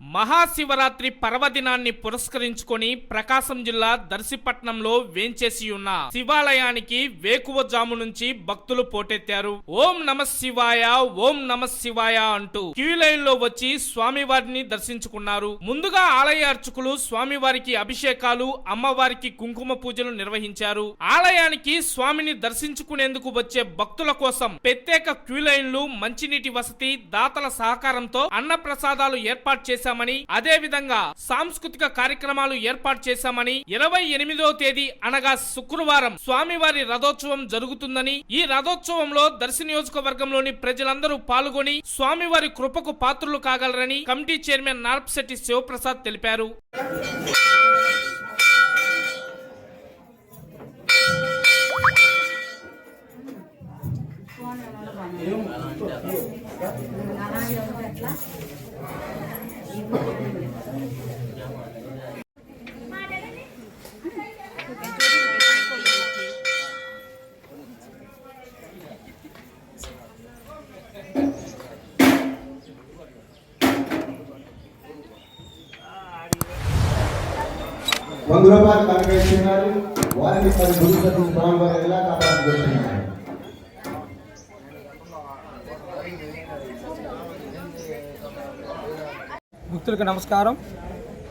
మహాశివరాత్రి పర్వదినాన్ని పురస్కరించుకొని ప్రకాశం జిల్లా దర్శిపట్నంలో వేంచేసి ఉన్న శివాలయానికి వేకువజాము నుంచి భక్తులు పోటెత్తారు. ఓం నమ శివాయ ఓం నమ శివాయ అంటూ క్యూ లైన్లో వచ్చి స్వామివారిని దర్శించుకున్నారు. ముందుగా ఆలయ అర్చకులు స్వామివారికి అభిషేకాలు అమ్మవారికి కుంకుమ పూజలు నిర్వహించారు. ఆలయానికి స్వామిని దర్శించుకునేందుకు వచ్చే భక్తుల కోసం ప్రత్యేక క్యూ లైన్లు మంచినీటి వసతి దాతల సహకారంతో అన్న ప్రసాదాలు ఏర్పాటు చేశామని అదే విధంగా సాంస్కృతిక కార్యక్రమాలు ఏర్పాటు చేశామని ఇరవై ఎనిమిదో తేదీ అనగా శుక్రవారం స్వామివారి రథోత్సవం జరుగుతుందని ఈ రథోత్సవంలో దర్శి నియోజకవర్గంలోని ప్రజలందరూ పాల్గొని స్వామివారి కృపకు పాత్రులు కాగలరని కమిటీ చైర్మన్ నార్పశెట్టి శివప్రసాద్ తెలిపారు. వంద రూపాయలు కనకేస్తున్నారు వారిని పది గురుపతి స్వామివారు ఎలా కాపాడుకుంటున్నారు భక్తులకు నమస్కారం.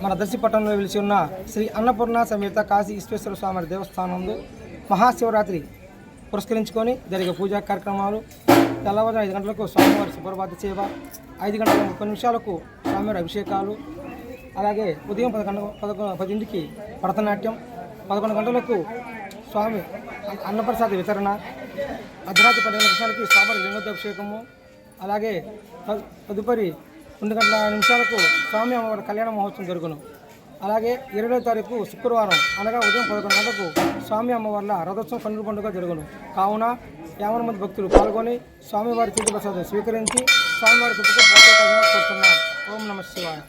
మన దర్శిపట్నంలో వెలిసి ఉన్న శ్రీ అన్నపూర్ణ సమేత కాశీ ఈశ్వేశ్వర స్వామి దేవస్థానంలో మహాశివరాత్రి పురస్కరించుకొని జరిగే పూజా కార్యక్రమాలు తెల్లవారు ఐదు గంటలకు స్వామివారి సుప్రభాత సేవ ఐదు గంటల ముప్పై నిమిషాలకు స్వామివారి అభిషేకాలు అలాగే ఉదయం పదకొండు పదకొండు పదింటికి భరతనాట్యం పదకొండు గంటలకు స్వామి అన్నప్రసాద వితరణ అర్ధరాత్రి పదిహేను నిమిషాలకి స్వామివారి లింగోద్భిషేకము అలాగే తదుపరి రెండు గంటల నిమిషాలకు స్వామి అమ్మవారి కళ్యాణ మహోత్సవం జరుగును. అలాగే ఇరవై తారీఖు శుక్రవారం అనగా ఉదయం పదకొండు గంటలకు స్వామి అమ్మవార్ల రథోత్సవం కన్నుల పండుగ జరుగును. కావున యాభై మంది భక్తులు పాల్గొని స్వామివారి తీర్థ ప్రసాదం స్వీకరించి స్వామివారి కృపకు కోరుతున్నాం ఓం నమ శివాయ.